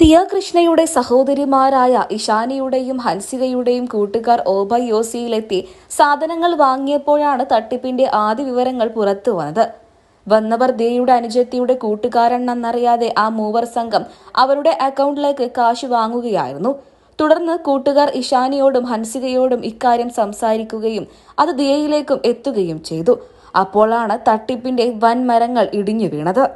ദിയ കൃഷ്ണയുടെ സഹോദരിമാരായ ഇഷാനിയുടെയും ഹൻസികയുടെയും കൂട്ടുകാർ ഓബയോസിയിലെത്തി സാധനങ്ങൾ വാങ്ങിയപ്പോഴാണ് തട്ടിപ്പിന്റെ ആദ്യ വിവരങ്ങൾ പുറത്തു വന്നത്. വന്നവർ ദിയയുടെ അനുജത്തിയുടെ കൂട്ടുകാരെന്നറിയാതെ ആ മൂവർ സംഘം അവരുടെ അക്കൗണ്ടിലേക്ക് കാശ് വാങ്ങുകയായിരുന്നു. തുടർന്ന് കൂട്ടുകാർ ഇഷാനിയോടും ഹൻസികയോടും ഇക്കാര്യം സംസാരിക്കുകയും അത് ദിയയിലേക്കും എത്തുകയും ചെയ്തു. അപ്പോഴാണ് തട്ടിപ്പിന്റെ വൻമരങ്ങൾ ഇടിഞ്ഞു വീണത്.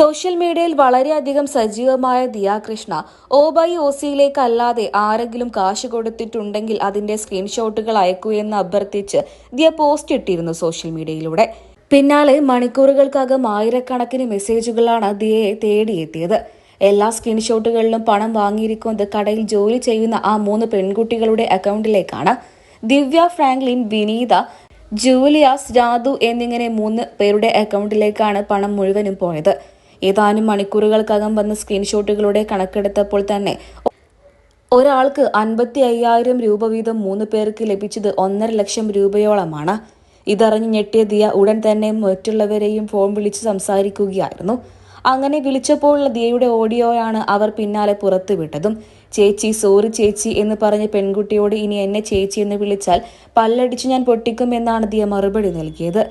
സോഷ്യൽ മീഡിയയിൽ വളരെയധികം സജീവമായ ദിയ കൃഷ്ണ. ഓബൈ ഒസിയിലേക്കല്ലാതെ ആരെങ്കിലും കാശ് കൊടുത്തിട്ടുണ്ടെങ്കിൽ അതിന്റെ സ്ക്രീൻഷോട്ടുകൾ അയക്കൂ എന്ന് അഭ്യർത്ഥിച്ച് ദിയ പോസ്റ്റ് ഇട്ടിരുന്നു സോഷ്യൽ മീഡിയയിലൂടെ. പിന്നാലെ മണിക്കൂറുകൾക്കകം ആയിരക്കണക്കിന് മെസ്സേജുകളാണ് ദിയയെ തേടിയെത്തിയത്. എല്ലാ സ്ക്രീൻഷോട്ടുകളിലും പണം വാങ്ങിയിരിക്കുന്നത് കടയിൽ ജോലി ചെയ്യുന്ന ആ മൂന്ന് പെൺകുട്ടികളുടെ അക്കൗണ്ടിലേക്കാണ്. ദിവ്യ ഫ്രാങ്ക്ലിൻ വിനീത ജൂലിയാസ് രാധു എന്നിങ്ങനെ മൂന്ന് പേരുടെ അക്കൗണ്ടിലേക്കാണ് പണം മുഴുവനും പോയത്. ഏതാനും മണിക്കൂറുകൾക്കകം വന്ന സ്ക്രീൻഷോട്ടുകളുടെ കണക്കെടുത്തപ്പോൾ തന്നെ ഒരാൾക്ക് അൻപത്തി അയ്യായിരം രൂപ വീതം മൂന്ന് പേർക്ക് ലഭിച്ചത് ഒന്നര ലക്ഷം രൂപയോളമാണ്. ഇതറിഞ്ഞ് ഞെട്ടിയ ദിയ ഉടൻ തന്നെ മറ്റുള്ളവരെയും ഫോൺ വിളിച്ച് സംസാരിക്കുകയായിരുന്നു. അങ്ങനെ വിളിച്ചപ്പോഴുള്ള ദിയയുടെ ഓഡിയോയാണ് അവർ പിന്നാലെ പുറത്തുവിട്ടതും. ചേച്ചി സോറി ചേച്ചി എന്ന് പറഞ്ഞ പെൺകുട്ടിയോട് ഇനി എന്നെ ചേച്ചി എന്ന് വിളിച്ചാൽ പല്ലടിച്ച് ഞാൻ പൊട്ടിക്കും എന്നാണ് ദിയ മറുപടി നൽകിയത്.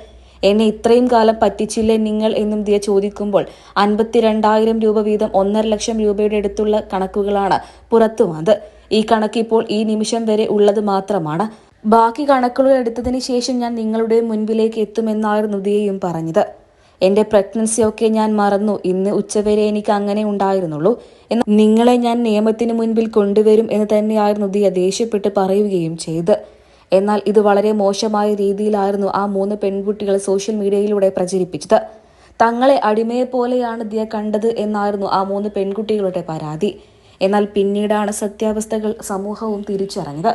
എന്നെ ഇത്രയും കാലം പറ്റിച്ചില്ലേ നിങ്ങൾ എന്നും ദിയ ചോദിക്കുമ്പോൾ അൻപത്തിരണ്ടായിരം രൂപ വീതം ഒന്നര ലക്ഷം രൂപയുടെ അടുത്തുള്ള കണക്കുകളാണ് പുറത്തു വന്നത് ഈ കണക്ക് ഇപ്പോൾ ഈ നിമിഷം വരെ ഉള്ളത് മാത്രമാണ്. ബാക്കി കണക്കുകൾ എടുത്തതിന് ശേഷം ഞാൻ നിങ്ങളുടെ മുൻപിലേക്ക് എത്തുമെന്നായിരുന്നു ദിയയും പറഞ്ഞത്. എന്റെ പ്രഗ്നൻസി ഒക്കെ ഞാൻ മറന്നു. ഇന്ന് ഉച്ചവരെ എനിക്ക് അങ്ങനെ ഉണ്ടായിരുന്നുള്ളൂ. എന്നാൽ നിങ്ങളെ ഞാൻ നിയമത്തിന് മുൻപിൽ കൊണ്ടുവരും എന്ന് തന്നെയായിരുന്നു ദിയ ദേഷ്യപ്പെട്ട് പറയുകയും ചെയ്ത്. എന്നാൽ ഇത് വളരെ മോശമായ രീതിയിലായിരുന്നു ആ മൂന്ന് പെൺകുട്ടികൾ സോഷ്യൽ മീഡിയയിലൂടെ പ്രചരിപ്പിച്ചത്. തങ്ങളെ അടിമയെ പോലെയാണ് ദിയ കണ്ടത് എന്നായിരുന്നു ആ മൂന്ന് പെൺകുട്ടികളുടെ പരാതി. എന്നാൽ പിന്നീടാണ് സത്യാവസ്ഥകൾ സമൂഹവും തിരിച്ചറിഞ്ഞത്.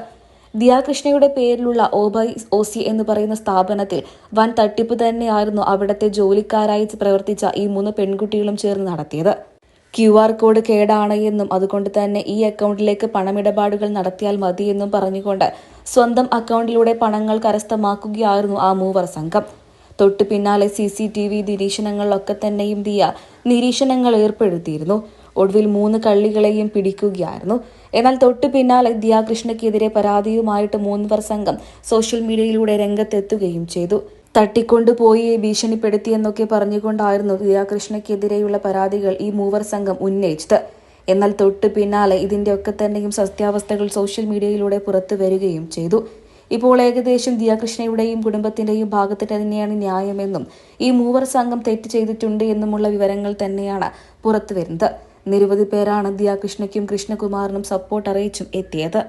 ദിയാകൃഷ്ണയുടെ പേരിലുള്ള ഓബൈ ഒസി എന്ന് പറയുന്ന സ്ഥാപനത്തിൽ വൻ തട്ടിപ്പ് തന്നെയായിരുന്നു അവിടത്തെ ജോലിക്കാരായി പ്രവർത്തിച്ച ഈ മൂന്ന് പെൺകുട്ടികളും ചേർന്ന് നടത്തിയത്. ക്യു ആർ കോഡ് കേടാണ് എന്നും അതുകൊണ്ട് തന്നെ ഈ അക്കൗണ്ടിലേക്ക് പണമിടപാടുകൾ നടത്തിയാൽ മതിയെന്നും പറഞ്ഞുകൊണ്ട് സ്വന്തം അക്കൗണ്ടിലൂടെ പണങ്ങൾ കരസ്ഥമാക്കുകയായിരുന്നു ആ മൂവർ സംഘം. തൊട്ടു പിന്നാലെ സി സി ടി വി നിരീക്ഷണങ്ങളിലൊക്കെ തന്നെയും ദിയ നിരീക്ഷണങ്ങൾ ഏർപ്പെടുത്തിയിരുന്നു. ഒടുവിൽ മൂന്ന് കള്ളികളെയും പിടിക്കുകയായിരുന്നു. എന്നാൽ തൊട്ടു പിന്നാലെ ദിയാകൃഷ്ണയ്ക്കെതിരെ പരാതിയുമായിട്ട് മൂന്നുവർ സംഘം സോഷ്യൽ മീഡിയയിലൂടെ രംഗത്തെത്തുകയും ചെയ്തു. തട്ടിക്കൊണ്ടുപോയി ഭീഷണിപ്പെടുത്തിയെന്നൊക്കെ പറഞ്ഞുകൊണ്ടായിരുന്നു ദിയാകൃഷ്ണയ്ക്കെതിരെയുള്ള പരാതികൾ ഈ മൂവർ സംഘം ഉന്നയിച്ചത്. എന്നാൽ തൊട്ട് പിന്നാലെ ഇതിന്റെ ഒക്കെ തന്നെയും സത്യാവസ്ഥകൾ സോഷ്യൽ മീഡിയയിലൂടെ പുറത്തു വരികയും ചെയ്തു. ഇപ്പോൾ ഏകദേശം ദിയാകൃഷ്ണയുടെയും കുടുംബത്തിന്റെയും ഭാഗത്ത് തന്നെയാണ് ന്യായമെന്നും ഈ മൂവർ സംഘം തെറ്റ് ചെയ്തിട്ടുണ്ട് എന്നുമുള്ള വിവരങ്ങൾ തന്നെയാണ് പുറത്തുവരുന്നത് നിരവധി പേരാണ് ദിയാകൃഷ്ണയ്ക്കും കൃഷ്ണകുമാറിനും സപ്പോർട്ട് അറിയിച്ചും എത്തിയത്.